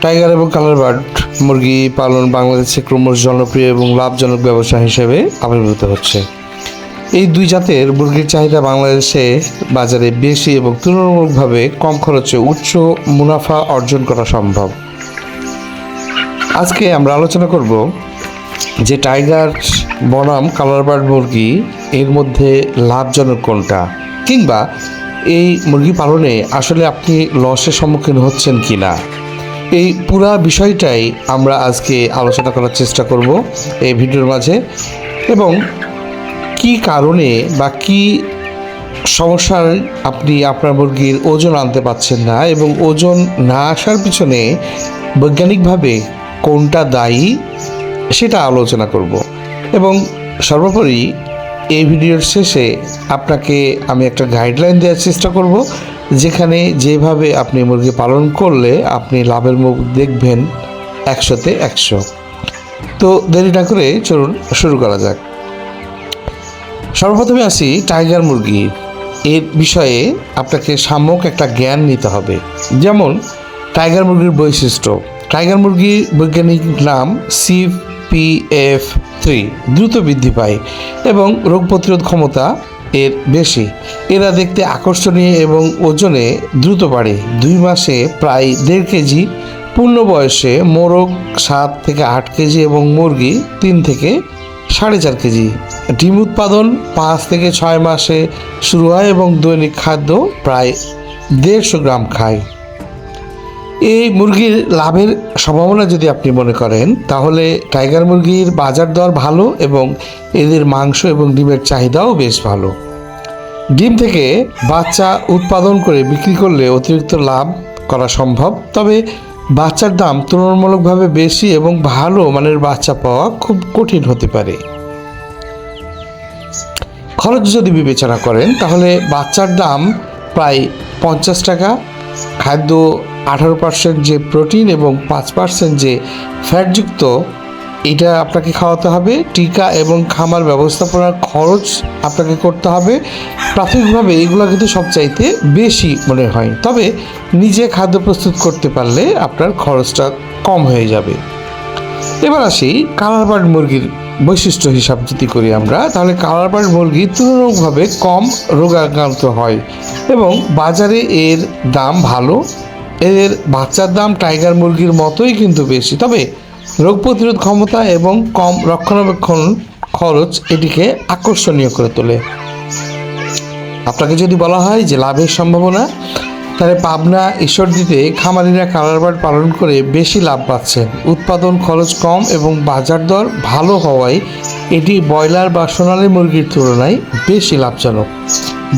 Tiger এবং colour bird মুরগি পালন বাংলাদেশে ক্রমশ জনপ্রিয় এবং লাভজনক ব্যবসা হিসেবে আবির্ভূত হচ্ছে। এই দুই জাতের মুরগির চাহিদা বাংলাদেশে বাজারে বেশি এবং তুলনামূলকভাবে কম খরচে উচ্চ মুনাফা অর্জন করা সম্ভব। আজকে আমরা আলোচনা করব যে টাইগার বনাম কালার বার্ড মুরগি এর মধ্যে লাভজনক কোনটা কিংবা এই মুরগি পালনে আসলে আপনি লসের সম্মুখীন হচ্ছেন কি না এই পুরা বিষয়টাই আমরা আজকে আলোচনা করার চেষ্টা করব এই ভিডিওর মাঝে এবং কি কারণে বা কি সমস্যার আপনি আপনার মুরগির ওজন আনতে পারছেন না এবং ওজন না আসার পিছনে বৈজ্ঞানিকভাবে কোনটা দায়ী সেটা আলোচনা করব। এবং সর্বোপরি এই ভিডিওর শেষে আপনাকে আমি একটা গাইডলাইন দেওয়ার চেষ্টা করব যেখানে যেভাবে আপনি মুরগি পালন করলে আপনি লাভের মুখ দেখবেন একশোতে একশো। তো দেরি না করে চলুন শুরু করা যাক। সর্বপ্রথমে আসি টাইগার মুরগি। এর বিষয়ে আপনাকে সাম্যক একটা জ্ঞান নিতে হবে। যেমন, টাইগার মুরগির বৈশিষ্ট্য। টাইগার মুরগির বৈজ্ঞানিক নাম সি পি এফ থ্রি দ্রুত বৃদ্ধি পায় এবং রোগ প্রতিরোধ ক্ষমতা এর বেশি। এরা দেখতে আকর্ষণীয় এবং ওজনে দ্রুত বাড়ে। দুই মাসে প্রায় দেড় কেজি, পূর্ণ বয়সে মোরগ সাত থেকে আট কেজি এবং মুরগি তিন থেকে সাড়ে চার কেজি। ডিম উৎপাদন পাঁচ থেকে ছয় মাসে শুরু হয় এবং দৈনিক খাদ্য প্রায় দেড়শো গ্রাম খায়। এই মুরগির লাভের সম্ভাবনা যদি আপনি মনে করেন, তাহলে টাইগার মুরগির বাজার দর ভালো এবং এদের মাংস এবং ডিমের চাহিদাও বেশ ভালো। ডিম থেকে বাচ্চা উৎপাদন করে বিক্রি করলে অতিরিক্ত লাভ করা সম্ভব, তবে বাচ্চার দাম তুলনামূলকভাবে বেশি এবং ভালো মানের বাচ্চা পাওয়া খুব কঠিন হতে পারে। খরচ যদি বিবেচনা করেন, তাহলে বাচ্চার দাম প্রায় পঞ্চাশ টাকা খাদ্য আঠারো পার্সেন্ট যে প্রোটিন এবং পাঁচ পার্সেন্ট যে ফ্যাটযুক্ত এটা আপনাকে খাওয়াতে হবে। টিকা এবং খামার ব্যবস্থাপনার খরচ আপনাকে করতে হবে। প্রাথমিকভাবে এগুলো কিন্তু সবচাইতে বেশি মনে হয়। তবে নিজে খাদ্য প্রস্তুত করতে পারলে আপনার খরচটা কম হয়ে যাবে। এবার আসি কালার বার্ড মুরগির বৈশিষ্ট্য হিসাব যদি করি আমরা, তাহলে কালারবার্ড মুরগি তুলনামূলকভাবে কম রোগাক্রান্ত হয় এবং বাজারে এর দাম ভালো। এর বাচ্চার দাম টাইগার মুরগির মতোই কিন্তু বেশি। তবে রোগ প্রতিরোধ ক্ষমতা এবং কম রক্ষণাবেক্ষণ খরচ এটিকে আকর্ষণীয় করে তোলে। আপনাকে যদি বলা হয় যে লাভের সম্ভাবনা তাহলে পাবনা ঈশ্বরদীতে খামারিরা কালারবার্ড পালন করে বেশি লাভ পাচ্ছেন উৎপাদন খরচ কম এবং বাজার দর ভালো হওয়ায় এটি ব্রয়লার বা সোনালী মুরগির তুলনায় বেশি লাভজনক।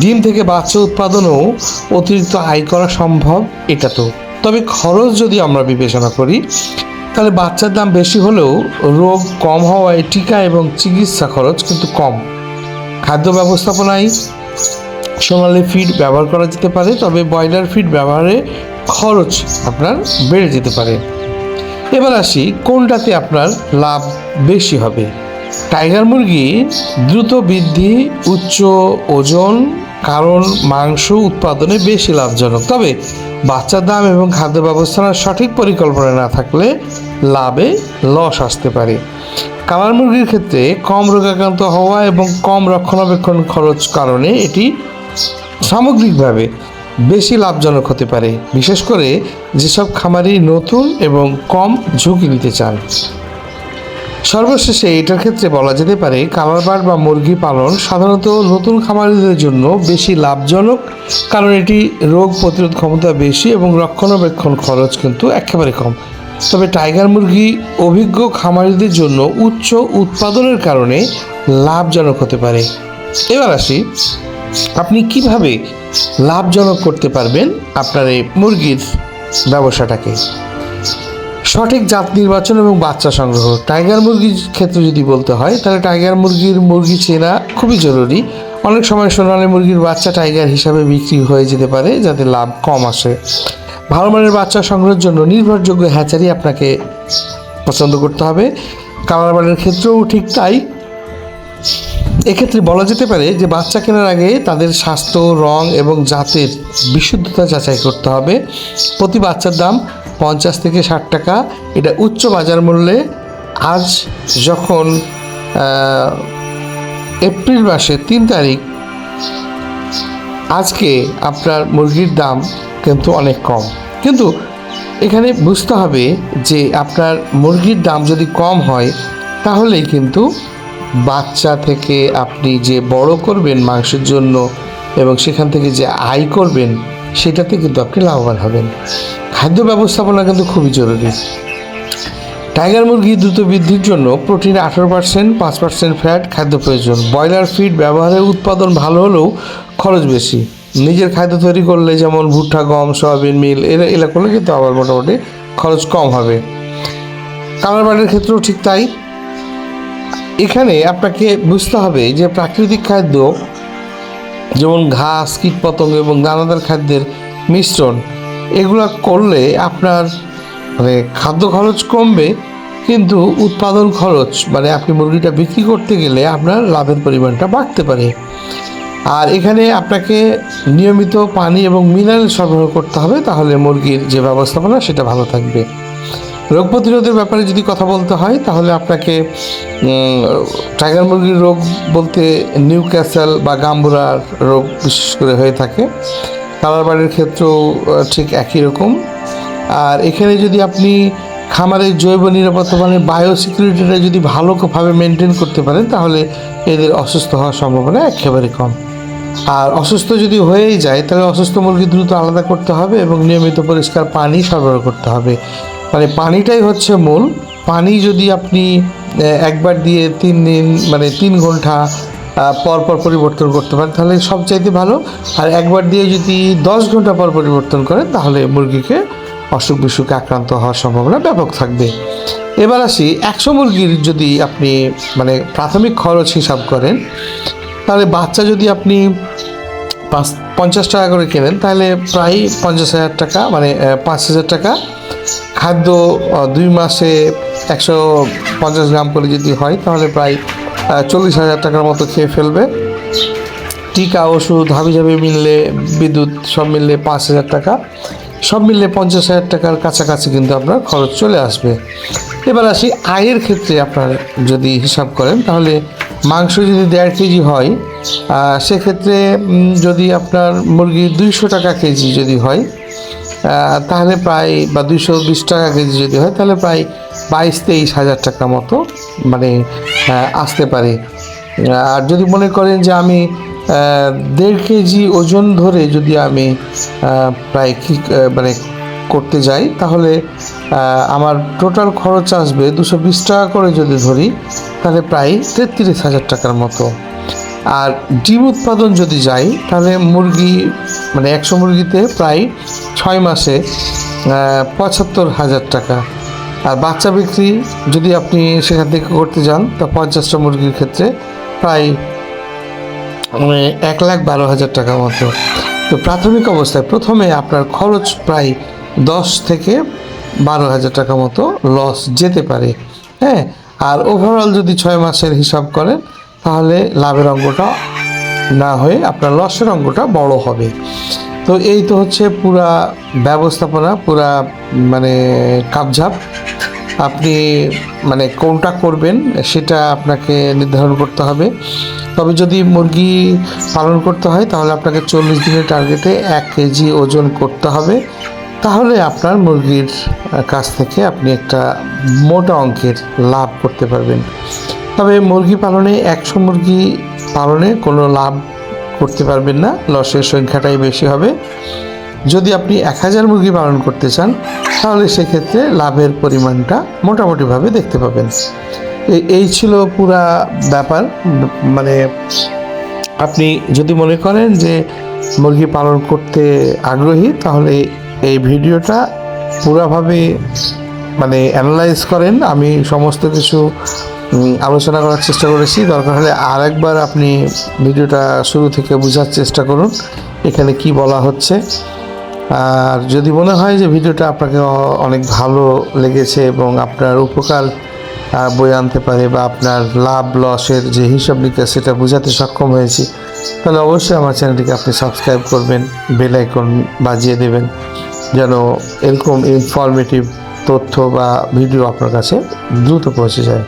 ডিম থেকে বাচ্চা উৎপাদনও অতিরিক্ত আয় করা সম্ভব, এটা তো। তবে খরচ যদি আমরা বিবেচনা করি, তাহলে বাচ্চার দাম বেশি হলেও রোগ কম হওয়ায় টিকা এবং চিকিৎসা খরচ কিন্তু কম। খাদ্য ব্যবস্থাপনায় সোনালি ফিড ব্যবহার করা যেতে পারে, তবে ব্রয়লার ফিড ব্যবহারে খরচ আপনার বেড়ে যেতে পারে। এবার আসি, কোনটাতে আপনার লাভ বেশি হবে? টাইগার মুরগি দ্রুত বৃদ্ধি, উচ্চ ওজন, কারণ মাংস উৎপাদনে বেশি লাভজনক। তবে বাচ্চার দাম এবং খাদ্য ব্যবস্থার সঠিক পরিকল্পনা না থাকলে লাভে লস আসতে পারে। কালার মুরগির ক্ষেত্রে কম রোগাক্রান্ত হওয়া এবং কম রক্ষণাবেক্ষণ খরচ কারণে এটি সামগ্রিকভাবে বেশি লাভজনক হতে পারে, বিশেষ করে যেসব খামারি নতুন এবং কম ঝুঁকি নিতে চান। সর্বশেষে এটার ক্ষেত্রে বলা যেতে পারে কালারবার্ড বা মুরগি পালন সাধারণত নতুন খামারিদের জন্য বেশি লাভজনক, কারণ এটি রোগ প্রতিরোধ ক্ষমতা বেশি এবং রক্ষণাবেক্ষণ খরচ কিন্তু একেবারে কম। তবে টাইগার মুরগি অভিজ্ঞ খামারিদের জন্য উচ্চ উৎপাদনের কারণে লাভজনক হতে পারে। এবার আসি আপনি কীভাবে লাভজনক করতে পারবেন আপনার এই মুরগির ব্যবসাটাকে? সঠিক জাত নির্বাচন এবং বাচ্চা সংগ্রহ। টাইগার মুরগির ক্ষেত্রে যদি বলতে হয়, তাহলে টাইগার মুরগির মুরগি চেনা খুবই জরুরি। অনেক সময় সোনালী মুরগির বাচ্চা টাইগার হিসাবে বিক্রি হয়ে যেতে পারে, যাতে লাভ কম আসে। ভালো মানের বাচ্চা সংগ্রহের জন্য নির্ভরযোগ্য হ্যাচারি আপনাকে পছন্দ করতে হবে। কালার বার্ডের ক্ষেত্রেও ঠিক তাই। এক্ষেত্রে বলা যেতে পারে যে বাচ্চা কেনার আগে তাদের স্বাস্থ্য, রং এবং জাতের বিশুদ্ধতা যাচাই করতে হবে। প্রতি বাচ্চার দাম পঞ্চাশ থেকে ষাট টাকা। এটা উচ্চ বাজার মূল্যে আজ যখন এপ্রিল মাসের তিন তারিখ, আজকে আপনার মুরগির দাম কিন্তু অনেক কম। কিন্তু এখানে বুঝতে হবে যে আপনার মুরগির দাম যদি কম হয়, তাহলেই কিন্তু বাচ্চা থেকে আপনি যে বড় করবেন মাংসের জন্য এবং সেখান থেকে যে আয় করবেন, সেটাতে কিন্তু আপনি লাভবান হবেন। খাদ্য ব্যবস্থাপনা কিন্তু খুবই জরুরি। টাইগার মুরগি দ্রুত বৃদ্ধির জন্য প্রোটিন আঠারো পার্সেন্ট, পাঁচ পার্সেন্ট ফ্যাট খাদ্য প্রয়োজন। ব্রয়লার ফিড ব্যবহারের উৎপাদন ভালো হলেও খরচ বেশি। নিজের খাদ্য তৈরি করলে যেমন ভুট্টা, গম, সয়াবিন, মিল, এরা এলা করলে কিন্তু আবার মোটামুটি খরচ কম হবে। কালার বার্ডের ক্ষেত্রেও ঠিক তাই। এখানে আপনাকে বুঝতে হবে যে প্রাকৃতিক খাদ্য, যেমন ঘাস, কীটপতঙ্গ এবং দানাদার খাদ্যের মিশ্রণ, এগুলো করলে আপনার মানে খাদ্য খরচ কমবে, কিন্তু উৎপাদন খরচ মানে আপনি মুরগিটা বিক্রি করতে গেলে আপনার লাভের পরিমাণটা বাড়তে পারে। আর এখানে আপনাকে নিয়মিত পানি এবং মিনারেল সরবরাহ করতে হবে, তাহলে মুরগির যে ব্যবস্থাপনা, সেটা ভালো থাকবে। রোগ প্রতিরোধের ব্যাপারে যদি কথা বলতে হয়, তাহলে আপনাকে টাইগার মুরগির রোগ বলতে নিউ ক্যাসেল বা গাম্বুরার রোগ বিশেষ করে হয়ে থাকে। কালার বাড়ির ক্ষেত্রেও ঠিক একই রকম। আর এখানে যদি আপনি খামারের জৈব নিরাপত্তা মানে বায়ো সিকিউরিটিটা যদি ভালোভাবে মেনটেন করতে পারেন, তাহলে এদের অসুস্থ হওয়ার সম্ভাবনা একেবারে কম। আর অসুস্থ যদি হয়েই যায়, তাহলে অসুস্থ মুরগি দ্রুত আলাদা করতে হবে এবং নিয়মিত পরিষ্কার পানি সরবরাহ করতে হবে। মানে পানিটাই হচ্ছে মূল। পানি যদি আপনি একবার দিয়ে তিন দিন মানে তিন ঘণ্টা আহ, পর পর পরিবর্তন করতে পারেন তাহলে সবচাইতে ভালো। আর একবার দিয়ে যদি দশ ঘণ্টা পর পরিবর্তন করেন তাহলে মুরগিকে অসুখ বিসুখে আক্রান্ত হওয়ার সম্ভাবনা ব্যাপক থাকবে। এবার আসি একশো মুরগির যদি আপনি মানে প্রাথমিক খরচ হিসাব করেন তাহলে বাচ্চা যদি আপনি পাঁচ পঞ্চাশ টাকা করে কেনেন তাহলে প্রায় পঞ্চাশ হাজার টাকা মানে পাঁচ হাজার টাকা। খাদ্য দুই মাসে একশো পঞ্চাশ গ্রাম করে যদি হয়, তাহলে প্রায় চল্লিশ হাজার টাকার মতো খেয়ে ফেলবে। টিকা, ওষুধ হাবি জাবি মিললে বিদ্যুৎ, সব মিললে পাঁচ হাজার টাকা। সব মিললে পঞ্চাশ হাজার টাকার কাছাকাছি কিন্তু আপনার খরচ চলে আসবে। এবার আসি আয়ের ক্ষেত্রে আপনার যদি হিসাব করেন, তাহলে মাংস যদি দেড় কেজি হয় সেক্ষেত্রে যদি আপনার মুরগি দুইশো টাকা কেজি যদি হয় তাহলে প্রায় বা দুইশো বিশ টাকা কেজি যদি হয়, তাহলে প্রায় বাইশ তেইশ হাজার টাকা মতো মানে আসতে পারে। আর যদি মনে করেন যে আমি দেড় কেজি ওজন ধরে যদি আমি প্রায় কি মানে করতে যাই, তাহলে আমার টোটাল খরচ আসবে দুশো বিশ টাকা করে যদি ধরি, তাহলে প্রায় তেত্রিশ হাজার টাকার মতো। আর ডিম উৎপাদন যদি যাই, তাহলে মুরগি মানে একশো মুরগিতে প্রায় ছয় মাসে পঁচাত্তর হাজার টাকা। আর বাচ্চা বিক্রি যদি আপনি সেখান থেকে করতে যান, তা পঞ্চাশটা মুরগির ক্ষেত্রে প্রায় মানে এক লাখ বারো হাজার টাকা মতো। তো প্রাথমিক অবস্থায় প্রথমে আপনার খরচ প্রায় দশ থেকে বারো হাজার টাকা মতো লস যেতে পারে। হ্যাঁ আর ওভারঅল যদি ছয় মাসের হিসাব করেন তাহলে লাভের অঙ্কটা না হয়ে আপনার লসের অঙ্কটা বড় হবে। তো এই তো হচ্ছে পুরা ব্যবস্থাপনা, পুরা মানে কাপঝাপ। আপনি মানে কোনটা করবেন সেটা আপনাকে নির্ধারণ করতে হবে। তবে যদি মুরগি পালন করতে হয় তাহলে আপনাকে চল্লিশ দিনের টার্গেটে এক কেজি ওজন করতে হবে। তাহলে আপনার মুরগির কাছ থেকে আপনি একটা মোটা অঙ্কের লাভ করতে পারবেন। তবে মুরগি পালনে, একশো মুরগি পালনে কোনো লাভ করতে পারবেন না। লসের সংখ্যাটাই বেশি হবে। যদি আপনি এক হাজার মুরগি পালন করতে চান, তাহলে সেক্ষেত্রে লাভের পরিমাণটা মোটামুটিভাবে দেখতে পাবেন। এই- ছিল পুরা ব্যাপার। মানে আপনি যদি মনে করেন যে মুরগি পালন করতে আগ্রহী, তাহলে এই ভিডিওটা পুরাভাবে মানে অ্যানালাইজ করেন। আমি সমস্ত কিছু আলোচনা করার চেষ্টা করেছি। দরকার হলে আরেকবার আপনি ভিডিওটা শুরু থেকে বোঝার চেষ্টা করুন, এখানে কি বলা হচ্ছে। আর যদি মনে হয় যে ভিডিওটা আপনাকে অনেক ভালো লেগেছে এবং আপনার উপকার বয়ে আনতে পারে বা আপনার লাভ, লসের যে হিসাব নিকাশ, সেটা বোঝাতে সক্ষম হয়েছি, তাহলে অবশ্যই আমার চ্যানেলটিকে আপনি সাবস্ক্রাইব করবেন, বেল আইকন বাজিয়ে দেবেন, যেন এরকম ইনফরমেটিভ তথ্য বা ভিডিও আপনার কাছে দ্রুত পৌঁছে যায়।